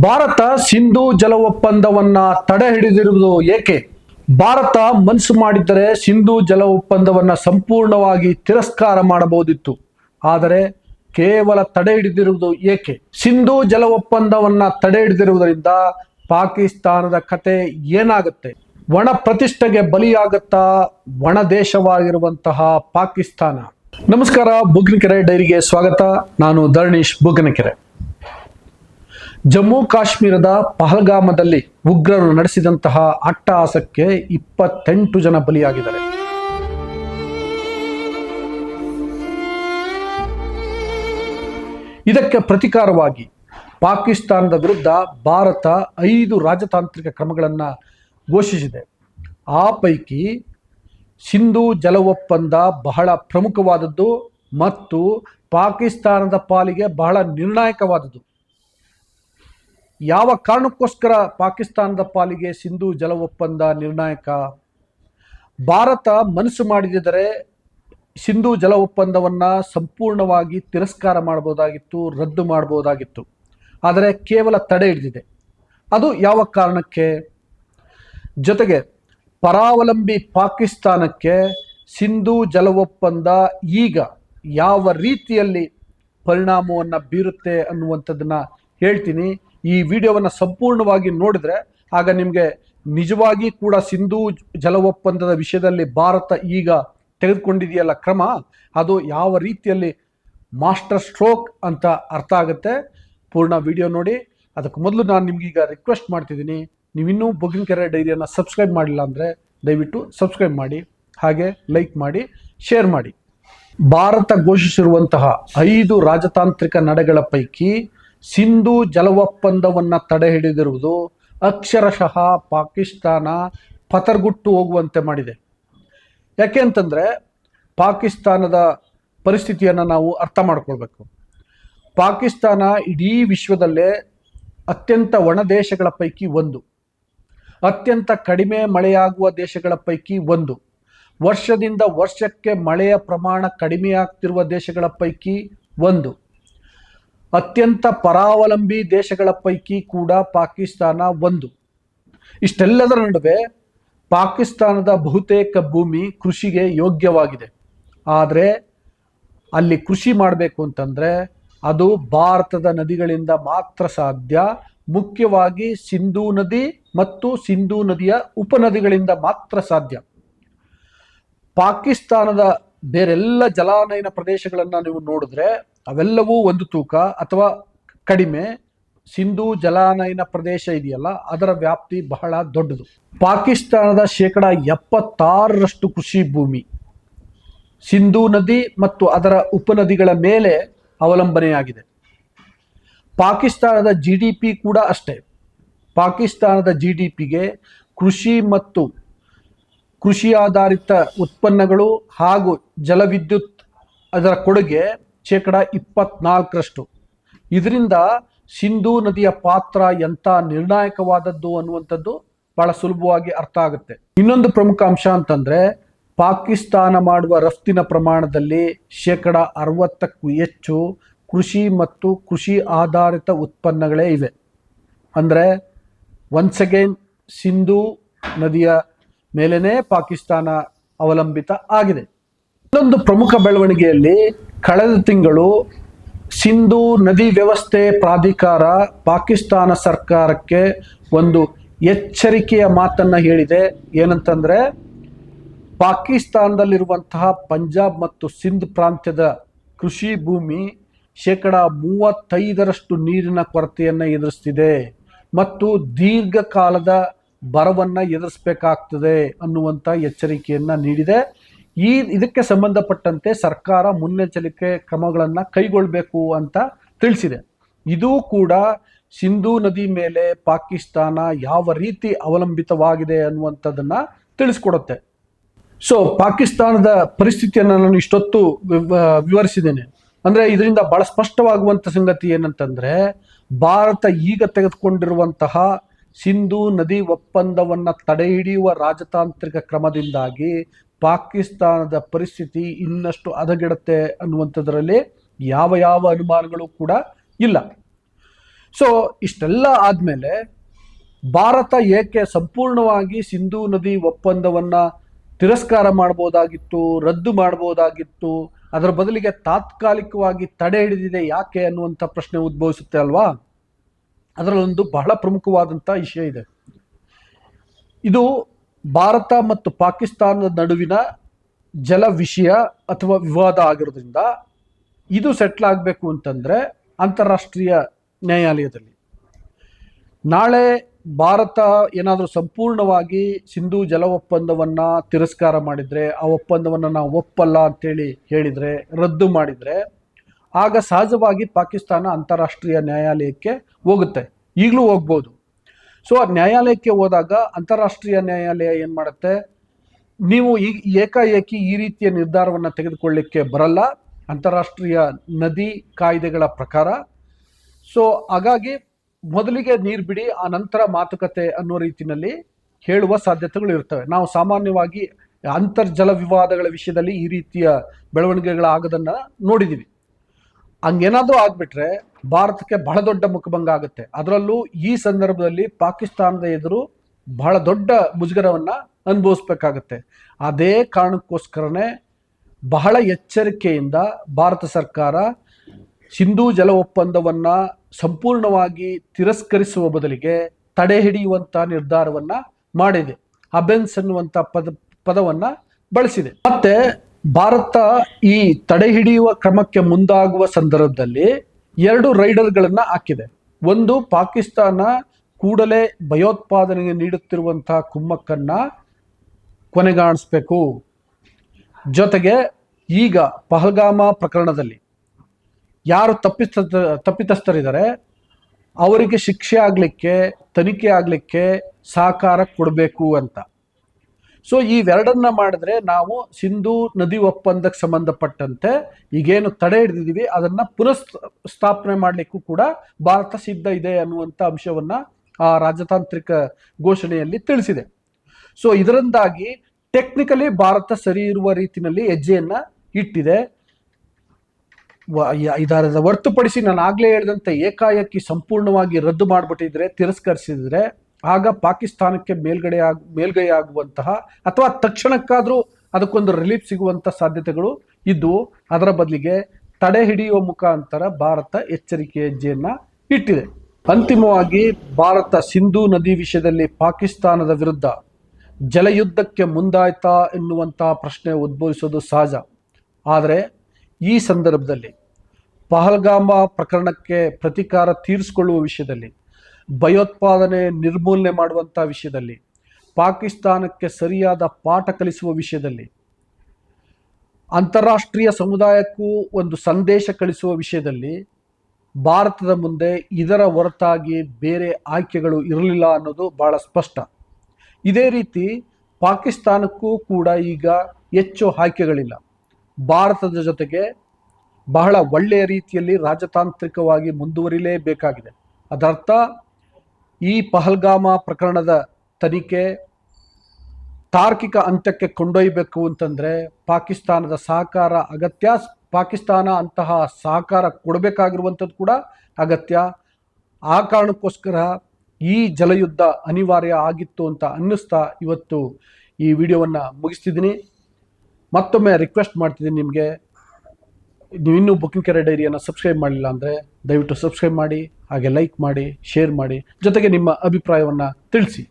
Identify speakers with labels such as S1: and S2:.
S1: ಭಾರತ ಸಿಂಧೂ ಜಲ ಒಪ್ಪಂದವನ್ನ ತಡೆ ಹಿಡಿದಿರುವುದು ಏಕೆ? ಭಾರತ ಮನಸ್ಸು ಮಾಡಿದ್ದರೆ ಸಿಂಧೂ ಜಲ ಒಪ್ಪಂದವನ್ನ ಸಂಪೂರ್ಣವಾಗಿ ತಿರಸ್ಕಾರ ಮಾಡಬಹುದಿತ್ತು. ಆದರೆ ಕೇವಲ ತಡೆ ಹಿಡಿದಿರುವುದು ಏಕೆ? ಸಿಂಧೂ ಜಲ ಒಪ್ಪಂದವನ್ನ ತಡೆ ಹಿಡಿದಿರುವುದರಿಂದ ಪಾಕಿಸ್ತಾನದ ಕತೆ ಏನಾಗುತ್ತೆ? ಒಣ ಪ್ರತಿಷ್ಠೆಗೆ ಬಲಿಯಾಗುತ್ತಾ ಒಣ ದೇಶವಾಗಿರುವಂತಹ ಪಾಕಿಸ್ತಾನ. ನಮಸ್ಕಾರ, ಬುಗ್ನಕೆರೆ ಡೈರಿಗೆ ಸ್ವಾಗತ. ನಾನು ಧರಣೀಶ್ ಬುಗ್ನಕೆರೆ. ಜಮ್ಮು ಕಾಶ್ಮೀರದ ಪಹಲ್ಗಾಮದಲ್ಲಿ ಉಗ್ರರು ನಡೆಸಿದಂತಹ ಅಟ್ಟಹಾಸಕ್ಕೆ ಇಪ್ಪತ್ತೆಂಟು ಜನ ಬಲಿಯಾಗಿದ್ದಾರೆ. ಇದಕ್ಕೆ ಪ್ರತಿಕಾರವಾಗಿ ಪಾಕಿಸ್ತಾನದ ವಿರುದ್ಧ ಭಾರತ ಐದು ರಾಜತಾಂತ್ರಿಕ ಕ್ರಮಗಳನ್ನು ಘೋಷಿಸಿದೆ. ಆ ಪೈಕಿ ಸಿಂಧೂ ಜಲ ಒಪ್ಪಂದ ಬಹಳ ಪ್ರಮುಖವಾದದ್ದು ಮತ್ತು ಪಾಕಿಸ್ತಾನದ ಪಾಲಿಗೆ ಬಹಳ ನಿರ್ಣಾಯಕವಾದದ್ದು. ಯಾವ ಕಾರಣಕ್ಕೋಸ್ಕರ ಪಾಕಿಸ್ತಾನದ ಪಾಲಿಗೆ ಸಿಂಧೂ ಜಲ ಒಪ್ಪಂದ ನಿರ್ಣಾಯಕ? ಭಾರತ ಮನಸ್ಸು ಮಾಡಿದರೆ ಸಿಂಧೂ ಜಲ ಒಪ್ಪಂದವನ್ನು ಸಂಪೂರ್ಣವಾಗಿ ತಿರಸ್ಕಾರ ಮಾಡಬಹುದಾಗಿತ್ತು, ರದ್ದು ಮಾಡಬಹುದಾಗಿತ್ತು. ಆದರೆ ಕೇವಲ ತಡೆ ಹಿಡಿದಿದೆ. ಅದು ಯಾವ ಕಾರಣಕ್ಕೆ? ಜೊತೆಗೆ ಪರಾವಲಂಬಿ ಪಾಕಿಸ್ತಾನಕ್ಕೆ ಸಿಂಧೂ ಜಲ ಒಪ್ಪಂದ ಈಗ ಯಾವ ರೀತಿಯಲ್ಲಿ ಪರಿಣಾಮವನ್ನು ಬೀರುತ್ತೆ ಅನ್ನುವಂಥದ್ದನ್ನು ಹೇಳ್ತೀನಿ. ಈ ವಿಡಿಯೋವನ್ನು ಸಂಪೂರ್ಣವಾಗಿ ನೋಡಿದ್ರೆ ಆಗ ನಿಮಗೆ ನಿಜವಾಗಿ ಕೂಡ ಸಿಂಧೂ ಜಲ ಒಪ್ಪಂದದ ವಿಷಯದಲ್ಲಿ ಭಾರತ ಈಗ ತೆಗೆದುಕೊಂಡಿದೆಯಲ್ಲ ಕ್ರಮ, ಅದು ಯಾವ ರೀತಿಯಲ್ಲಿ ಮಾಸ್ಟರ್ ಸ್ಟ್ರೋಕ್ ಅಂತ ಅರ್ಥ ಆಗುತ್ತೆ. ಪೂರ್ಣ ವಿಡಿಯೋ ನೋಡಿ. ಅದಕ್ಕೆ ಮೊದಲು ನಾನು ನಿಮ್ಗೀಗ ರಿಕ್ವೆಸ್ಟ್ ಮಾಡ್ತಿದ್ದೀನಿ. ನೀವಿನ್ನೂ ಕೆರೆ ಡೈರಿಯನ್ನು ಸಬ್ಸ್ಕ್ರೈಬ್ ಮಾಡಿಲ್ಲ ಅಂದರೆ ದಯವಿಟ್ಟು ಸಬ್ಸ್ಕ್ರೈಬ್ ಮಾಡಿ, ಹಾಗೆ ಲೈಕ್ ಮಾಡಿ ಶೇರ್ ಮಾಡಿ. ಭಾರತ ಘೋಷಿಸಿರುವಂತಹ ಐದು ರಾಜತಾಂತ್ರಿಕ ನಡೆಗಳ ಪೈಕಿ ಸಿಂಧೂ ಜಲ ಒಪ್ಪಂದವನ್ನು ತಡೆ ಹಿಡಿದಿರುವುದು ಅಕ್ಷರಶಃ ಪಾಕಿಸ್ತಾನ ಪತರ್ಗುಟ್ಟು ಹೋಗುವಂತೆ ಮಾಡಿದೆ. ಯಾಕೆ ಅಂತಂದರೆ ಪಾಕಿಸ್ತಾನದ ಪರಿಸ್ಥಿತಿಯನ್ನು ನಾವು ಅರ್ಥ ಮಾಡ್ಕೊಳ್ಬೇಕು. ಪಾಕಿಸ್ತಾನ ಇಡೀ ವಿಶ್ವದಲ್ಲೇ ಅತ್ಯಂತ ಒಣ ದೇಶಗಳ ಪೈಕಿ ಒಂದು. ಅತ್ಯಂತ ಕಡಿಮೆ ಮಳೆಯಾಗುವ ದೇಶಗಳ ಪೈಕಿ ಒಂದು. ವರ್ಷದಿಂದ ವರ್ಷಕ್ಕೆ ಮಳೆಯ ಪ್ರಮಾಣ ಕಡಿಮೆಯಾಗ್ತಿರುವ ದೇಶಗಳ ಪೈಕಿ ಒಂದು. ಅತ್ಯಂತ ಪರಾವಲಂಬಿ ದೇಶಗಳ ಪೈಕಿ ಕೂಡ ಪಾಕಿಸ್ತಾನ ಒಂದು. ಇಷ್ಟೆಲ್ಲದರ ನಡುವೆ ಪಾಕಿಸ್ತಾನದ ಬಹುತೇಕ ಭೂಮಿ ಕೃಷಿಗೆ ಯೋಗ್ಯವಾಗಿದೆ. ಆದರೆ ಅಲ್ಲಿ ಕೃಷಿ ಮಾಡಬೇಕು ಅಂತಂದರೆ ಅದು ಭಾರತದ ನದಿಗಳಿಂದ ಮಾತ್ರ ಸಾಧ್ಯ. ಮುಖ್ಯವಾಗಿ ಸಿಂಧೂ ನದಿ ಮತ್ತು ಸಿಂಧೂ ನದಿಯ ಉಪನದಿಗಳಿಂದ ಮಾತ್ರ ಸಾಧ್ಯ. ಪಾಕಿಸ್ತಾನದ ಬೇರೆಲ್ಲ ಜಲಾನಯನ ಪ್ರದೇಶಗಳನ್ನು ನೀವು ನೋಡಿದ್ರೆ ಅವೆಲ್ಲವೂ ಒಂದು ತೂಕ ಅಥವಾ ಕಡಿಮೆ. ಸಿಂಧೂ ಜಲಾನಯನ ಪ್ರದೇಶ ಇದೆಯಲ್ಲ, ಅದರ ವ್ಯಾಪ್ತಿ ಬಹಳ ದೊಡ್ಡದು. ಪಾಕಿಸ್ತಾನದ ಶೇಕಡ ಎಪ್ಪತ್ತಾರರಷ್ಟು ಕೃಷಿ ಭೂಮಿ. ಸಿಂಧೂ ನದಿ ಮತ್ತು ಅದರ ಉಪನದಿಗಳ ಮೇಲೆ ಅವಲಂಬನೆಯಾಗಿದೆ. ಪಾಕಿಸ್ತಾನದ ಜಿ ಡಿ ಪಿ ಕೂಡ ಅಷ್ಟೇ. ಪಾಕಿಸ್ತಾನದ ಜಿ ಡಿ ಪಿಗೆ ಕೃಷಿ ಮತ್ತು ಕೃಷಿ ಆಧಾರಿತ ಉತ್ಪನ್ನಗಳು ಹಾಗೂ ಜಲವಿದ್ಯುತ್ ಅದರ ಕೊಡುಗೆ ಶೇಕಡ ಇಪ್ಪತ್ನಾಲ್ಕರಷ್ಟು. ಇದರಿಂದ ಸಿಂಧೂ ನದಿಯ ಪಾತ್ರ ಎಂಥ ನಿರ್ಣಾಯಕವಾದದ್ದು ಅನ್ನುವಂಥದ್ದು ಬಹಳ ಸುಲಭವಾಗಿ ಅರ್ಥ ಆಗುತ್ತೆ. ಇನ್ನೊಂದು ಪ್ರಮುಖ ಅಂಶ ಅಂತಂದ್ರೆ, ಪಾಕಿಸ್ತಾನ ಮಾಡುವ ರಫ್ತಿನ ಪ್ರಮಾಣದಲ್ಲಿ ಶೇಕಡ ಅರವತ್ತಕ್ಕೂ ಹೆಚ್ಚು ಕೃಷಿ ಮತ್ತು ಕೃಷಿ ಆಧಾರಿತ ಉತ್ಪನ್ನಗಳೇ ಇವೆ. ಅಂದರೆ ಒನ್ಸ್ ಅಗೇನ್ ಸಿಂಧೂ ನದಿಯ ಮೇಲೇ ಪಾಕಿಸ್ತಾನ ಅವಲಂಬಿತ ಆಗಿದೆ. ಇನ್ನೊಂದು ಪ್ರಮುಖ ಬೆಳವಣಿಗೆಯಲ್ಲಿ ಕಳೆದ ತಿಂಗಳು ಸಿಂಧೂ ನದಿ ವ್ಯವಸ್ಥೆ ಪ್ರಾಧಿಕಾರ ಪಾಕಿಸ್ತಾನ ಸರ್ಕಾರಕ್ಕೆ ಒಂದು ಎಚ್ಚರಿಕೆಯ ಮಾತನ್ನ ಹೇಳಿದೆ. ಏನಂತಂದ್ರೆ, ಪಾಕಿಸ್ತಾನದಲ್ಲಿರುವಂತಹ ಪಂಜಾಬ್ ಮತ್ತು ಸಿಂಧ್ ಪ್ರಾಂತ್ಯದ ಕೃಷಿ ಭೂಮಿ ಶೇಕಡ ಮೂವತ್ತೈದರಷ್ಟು ನೀರಿನ ಕೊರತೆಯನ್ನು ಎದುರಿಸ್ತಿದೆ ಮತ್ತು ದೀರ್ಘಕಾಲದ ಬರವನ್ನು ಎದುರಿಸಬೇಕಾಗ್ತದೆ ಅನ್ನುವಂಥ ಎಚ್ಚರಿಕೆಯನ್ನು ನೀಡಿದೆ. ಈ ಇದಕ್ಕೆ ಸಂಬಂಧಪಟ್ಟಂತೆ ಸರ್ಕಾರ ಮುನ್ನೆಚ್ಚರಿಕೆ ಕ್ರಮಗಳನ್ನು ಕೈಗೊಳ್ಳಬೇಕು ಅಂತ ತಿಳಿಸಿದೆ. ಇದು ಕೂಡ ಸಿಂಧೂ ನದಿ ಮೇಲೆ ಪಾಕಿಸ್ತಾನ ಯಾವ ರೀತಿ ಅವಲಂಬಿತವಾಗಿದೆ ಅನ್ನುವಂಥದ್ದನ್ನ ತಿಳಿಸ್ಕೊಡುತ್ತೆ. ಸೊ ಪಾಕಿಸ್ತಾನದ ಪರಿಸ್ಥಿತಿಯನ್ನು ನಾನು ಇಷ್ಟೊತ್ತು ವಿವ- ವಿವರಿಸಿದ್ದೇನೆ. ಅಂದ್ರೆ ಇದರಿಂದ ಬಹಳ ಸ್ಪಷ್ಟವಾಗುವಂತ ಸಂಗತಿ ಏನಂತಂದ್ರೆ, ಭಾರತ ಈಗ ತೆಗೆದುಕೊಂಡಿರುವಂತಹ ಸಿಂಧೂ ನದಿ ಒಪ್ಪಂದವನ್ನು ತಡೆಹಿಡಿಯುವ ರಾಜತಾಂತ್ರಿಕ ಕ್ರಮದಿಂದಾಗಿ ಪಾಕಿಸ್ತಾನದ ಪರಿಸ್ಥಿತಿ ಇನ್ನಷ್ಟು ಹದಗೆಡುತ್ತೆ ಅನ್ನುವಂಥದ್ರಲ್ಲಿ ಯಾವ ಯಾವ ಅನುಮಾನಗಳು ಕೂಡ ಇಲ್ಲ. ಸೊ ಇಷ್ಟೆಲ್ಲ ಆದಮೇಲೆ ಭಾರತ ಏಕೆ ಸಂಪೂರ್ಣವಾಗಿ ಸಿಂಧೂ ನದಿ ಒಪ್ಪಂದವನ್ನು ತಿರಸ್ಕಾರ ಮಾಡ್ಬೋದಾಗಿತ್ತು, ರದ್ದು ಮಾಡ್ಬೋದಾಗಿತ್ತು, ಅದರ ಬದಲಿಗೆ ತಾತ್ಕಾಲಿಕವಾಗಿ ತಡೆ ಹಿಡಿದಿದೆ ಯಾಕೆ ಅನ್ನುವಂಥ ಪ್ರಶ್ನೆ ಉದ್ಭವಿಸುತ್ತೆ ಅಲ್ವಾ? ಅದರಲ್ಲೊಂದು ಬಹಳ ಪ್ರಮುಖವಾದಂಥ ವಿಷಯ ಇದೆ. ಇದು ಭಾರತ ಮತ್ತು ಪಾಕಿಸ್ತಾನದ ನಡುವಿನ ಜಲ ವಿಷಯ ಅಥವಾ ವಿವಾದ ಆಗಿರೋದ್ರಿಂದ ಇದು ಸೆಟ್ಲ್ ಆಗಬೇಕು ಅಂತಂದರೆ ಅಂತಾರಾಷ್ಟ್ರೀಯ ನ್ಯಾಯಾಲಯದಲ್ಲಿ. ನಾಳೆ ಭಾರತ ಏನಾದರೂ ಸಂಪೂರ್ಣವಾಗಿ ಸಿಂಧೂ ಜಲ ಒಪ್ಪಂದವನ್ನು ತಿರಸ್ಕಾರ ಮಾಡಿದರೆ, ಆ ಒಪ್ಪಂದವನ್ನು ನಾವು ಒಪ್ಪಲ್ಲ ಅಂತೇಳಿ ಹೇಳಿದರೆ, ರದ್ದು ಮಾಡಿದರೆ, ಆಗ ಸಹಜವಾಗಿ ಪಾಕಿಸ್ತಾನ ಅಂತಾರಾಷ್ಟ್ರೀಯ ನ್ಯಾಯಾಲಯಕ್ಕೆ ಹೋಗುತ್ತೆ. ಈಗಲೂ ಹೋಗ್ಬೋದು. ಸೊ ನ್ಯಾಯಾಲಯಕ್ಕೆ ಹೋದಾಗ ಅಂತಾರಾಷ್ಟ್ರೀಯ ನ್ಯಾಯಾಲಯ ಏನು ಮಾಡುತ್ತೆ? ನೀವು ಈ ಏಕಾಏಕಿ ಈ ರೀತಿಯ ನಿರ್ಧಾರವನ್ನು ತೆಗೆದುಕೊಳ್ಳಿಕ್ಕೆ ಬರಲ್ಲ. ಅಂತಾರಾಷ್ಟ್ರೀಯ ನದಿ ಕಾಯ್ದೆಗಳ ಪ್ರಕಾರ. ಸೊ ಹಾಗಾಗಿ ಮೊದಲಿಗೆ ನೀರು ಬಿಡಿ, ಆ ನಂತರ ಮಾತುಕತೆ ಅನ್ನೋ ರೀತಿಯಲ್ಲಿ ಹೇಳುವ ಸಾಧ್ಯತೆಗಳು ಇರ್ತವೆ. ನಾವು ಸಾಮಾನ್ಯವಾಗಿ ಅಂತರ್ಜಲ ವಿವಾದಗಳ ವಿಷಯದಲ್ಲಿ ಈ ರೀತಿಯ ಬೆಳವಣಿಗೆಗಳಾಗೋದನ್ನ ನೋಡಿದ್ದೀವಿ ಹಂಗೇನಾದರೂ ಆಗ್ಬಿಟ್ರೆ ಭಾರತಕ್ಕೆ ಬಹಳ ದೊಡ್ಡ ಮುಖಭಂಗ ಆಗುತ್ತೆ. ಅದರಲ್ಲೂ ಈ ಸಂದರ್ಭದಲ್ಲಿ ಪಾಕಿಸ್ತಾನದ ಎದುರು ಬಹಳ ದೊಡ್ಡ ಮುಜುಗರವನ್ನು ಅನುಭವಿಸ್ಬೇಕಾಗತ್ತೆ. ಅದೇ ಕಾರಣಕ್ಕೋಸ್ಕರನೇ ಬಹಳ ಎಚ್ಚರಿಕೆಯಿಂದ ಭಾರತ ಸರ್ಕಾರ ಸಿಂಧೂ ಜಲ ಒಪ್ಪಂದವನ್ನು ಸಂಪೂರ್ಣವಾಗಿ ತಿರಸ್ಕರಿಸುವ ಬದಲಿಗೆ ತಡೆ ಹಿಡಿಯುವಂಥ ನಿರ್ಧಾರವನ್ನು ಮಾಡಿದೆ. ಅಬೆನ್ಸ್ ಅನ್ನುವಂಥ ಪದ, ಪದವನ್ನು ಬಳಸಿದೆ. ಮತ್ತೆ ಭಾರತ ಈ ತಡೆ ಹಿಡಿಯುವ ಕ್ರಮಕ್ಕೆ ಮುಂದಾಗುವ ಸಂದರ್ಭದಲ್ಲಿ ಎರಡು ರೈಡರ್ಗಳನ್ನು ಹಾಕಿದೆ. ಒಂದು ಪಾಕಿಸ್ತಾನ ಕೂಡಲೇ ಭಯೋತ್ಪಾದನೆಗೆ ನೀಡುತ್ತಿರುವಂತಹ ಕುಮ್ಮಕ್ಕನ್ನ ಕೊನೆಗಾಣಿಸ್ಬೇಕು. ಜೊತೆಗೆ ಈಗ ಪಹಲ್ಗಾಮ ಪ್ರಕರಣದಲ್ಲಿ ಯಾರು ತಪ್ಪಿಸ್ತ, ತಪ್ಪಿತಸ್ಥರಿದ್ದಾರೆ, ಅವರಿಗೆ ಶಿಕ್ಷೆ ಆಗಲಿಕ್ಕೆ, ತನಿಖೆ ಆಗಲಿಕ್ಕೆ ಸಹಕಾರ ಕೊಡಬೇಕು ಅಂತ. ಸೊ ಇವೆರಡನ್ನ ಮಾಡಿದ್ರೆ ನಾವು ಸಿಂಧೂ ನದಿ ಒಪ್ಪಂದಕ್ಕೆ ಸಂಬಂಧಪಟ್ಟಂತೆ ಈಗೇನು ತಡೆ ಹಿಡಿದಿದ್ದೀವಿ ಅದನ್ನ ಪುನಃ ಸ್ಥಾಪನೆ ಮಾಡಲಿಕ್ಕೂ ಕೂಡ ಭಾರತ ಸಿದ್ಧ ಇದೆ ಅನ್ನುವಂಥ ಅಂಶವನ್ನ ಆ ರಾಜತಾಂತ್ರಿಕ ಘೋಷಣೆಯಲ್ಲಿ ತಿಳಿಸಿದೆ. ಸೊ ಇದರಿಂದಾಗಿ ಟೆಕ್ನಿಕಲಿ ಭಾರತ ಸರಿ ಇರುವ ರೀತಿಯಲ್ಲಿ ಹೆಜ್ಜೆಯನ್ನ ಇಟ್ಟಿದೆ. ಇದರ ಹೊರತುಪಡಿಸಿ ನಾನು ಆಗ್ಲೇ ಹೇಳಿದಂತೆ ಏಕಾಏಕಿ ಸಂಪೂರ್ಣವಾಗಿ ರದ್ದು ಮಾಡಿಬಿಟ್ಟಿದ್ರೆ, ತಿರಸ್ಕರಿಸಿದ್ರೆ ಆಗ ಪಾಕಿಸ್ತಾನಕ್ಕೆ ಮೇಲ್ಗಡೆ ಆಗ ಮೇಲ್ಗೈ ಆಗುವಂತಹ ಅಥವಾ ತಕ್ಷಣಕ್ಕಾದರೂ ಅದಕ್ಕೊಂದು ರಿಲೀಫ್ ಸಿಗುವಂಥ ಸಾಧ್ಯತೆಗಳು ಇದ್ದು ಅದರ ಬದಲಿಗೆ ತಡೆ ಹಿಡಿಯುವ ಮುಖಾಂತರ ಭಾರತ ಎಚ್ಚರಿಕೆ ಹೆಜ್ಜೆಯನ್ನು ಇಟ್ಟಿದೆ. ಅಂತಿಮವಾಗಿ ಭಾರತ ಸಿಂಧೂ ನದಿ ವಿಷಯದಲ್ಲಿ ಪಾಕಿಸ್ತಾನದ ವಿರುದ್ಧ ಜಲಯುದ್ಧಕ್ಕೆ ಮುಂದಾಯ್ತಾ ಎನ್ನುವಂತಹ ಪ್ರಶ್ನೆ ಉದ್ಭವಿಸೋದು ಸಹಜ. ಆದರೆ ಈ ಸಂದರ್ಭದಲ್ಲಿ ಪಹಲ್ಗಾಮ ಪ್ರಕರಣಕ್ಕೆ ಪ್ರತಿಕಾರ ತೀರಿಸಿಕೊಳ್ಳುವ ವಿಷಯದಲ್ಲಿ ಭಯೋತ್ಪಾದನೆ ನಿರ್ಮೂಲನೆ ಮಾಡುವಂಥ ವಿಷಯದಲ್ಲಿ, ಪಾಕಿಸ್ತಾನಕ್ಕೆ ಸರಿಯಾದ ಪಾಠ ಕಲಿಸುವ ವಿಷಯದಲ್ಲಿ, ಅಂತಾರಾಷ್ಟ್ರೀಯ ಸಮುದಾಯಕ್ಕೂ ಒಂದು ಸಂದೇಶ ಕಳಿಸುವ ವಿಷಯದಲ್ಲಿ ಭಾರತದ ಮುಂದೆ ಇದರ ಹೊರತಾಗಿ ಬೇರೆ ಆಯ್ಕೆಗಳು ಇರಲಿಲ್ಲ ಅನ್ನೋದು ಬಹಳ ಸ್ಪಷ್ಟ. ಇದೇ ರೀತಿ ಪಾಕಿಸ್ತಾನಕ್ಕೂ ಕೂಡ ಈಗ ಹೆಚ್ಚು ಆಯ್ಕೆಗಳಿಲ್ಲ. ಭಾರತದ ಜೊತೆಗೆ ಬಹಳ ಒಳ್ಳೆಯ ರೀತಿಯಲ್ಲಿ ರಾಜತಾಂತ್ರಿಕವಾಗಿ ಮುಂದುವರಿಲೇಬೇಕಾಗಿದೆ. ಅದರ್ಥ ಈ ಪಹಲ್ಗಾಮ ಪ್ರಕರಣದ ತನಿಖೆ ತಾರ್ಕಿಕ ಅಂತ್ಯಕ್ಕೆ ಕೊಂಡೊಯ್ಯಬೇಕು ಅಂತಂದ್ರೆ ಪಾಕಿಸ್ತಾನದ ಸಹಕಾರ ಅಗತ್ಯ, ಪಾಕಿಸ್ತಾನ ಅಂತಹ ಸಹಕಾರ ಕೊಡಬೇಕಾಗಿರುವಂಥದ್ದು ಕೂಡ ಅಗತ್ಯ. ಆ ಕಾರಣಕ್ಕೋಸ್ಕರ ಈ ಜಲಯುದ್ಧ ಅನಿವಾರ್ಯ ಆಗಿತ್ತು ಅಂತ ಅನ್ನಿಸ್ತಾ ಇವತ್ತು ಈ ವಿಡಿಯೋವನ್ನು ಮುಗಿಸ್ತಿದ್ದೀನಿ. ಮತ್ತೊಮ್ಮೆ ರಿಕ್ವೆಸ್ಟ್ ಮಾಡ್ತಿದ್ದೀನಿ ನಿಮಗೆ. ನೀವು ಇನ್ನೂ ಬುಕಿಂಗ್ ಕೆರೆ ಡೈರಿಯನ್ನು ಸಬ್ಸ್ಕ್ರೈಬ್ ಮಾಡಲಿಲ್ಲ ಅಂದರೆ ದಯವಿಟ್ಟು ಸಬ್ಸ್ಕ್ರೈಬ್ ಮಾಡಿ, ಹಾಗೆ ಲೈಕ್ ಮಾಡಿ ಶೇರ್ ಮಾಡಿ, ಜೊತೆಗೆ ನಿಮ್ಮ ಅಭಿಪ್ರಾಯವನ್ನು ತಿಳಿಸಿ.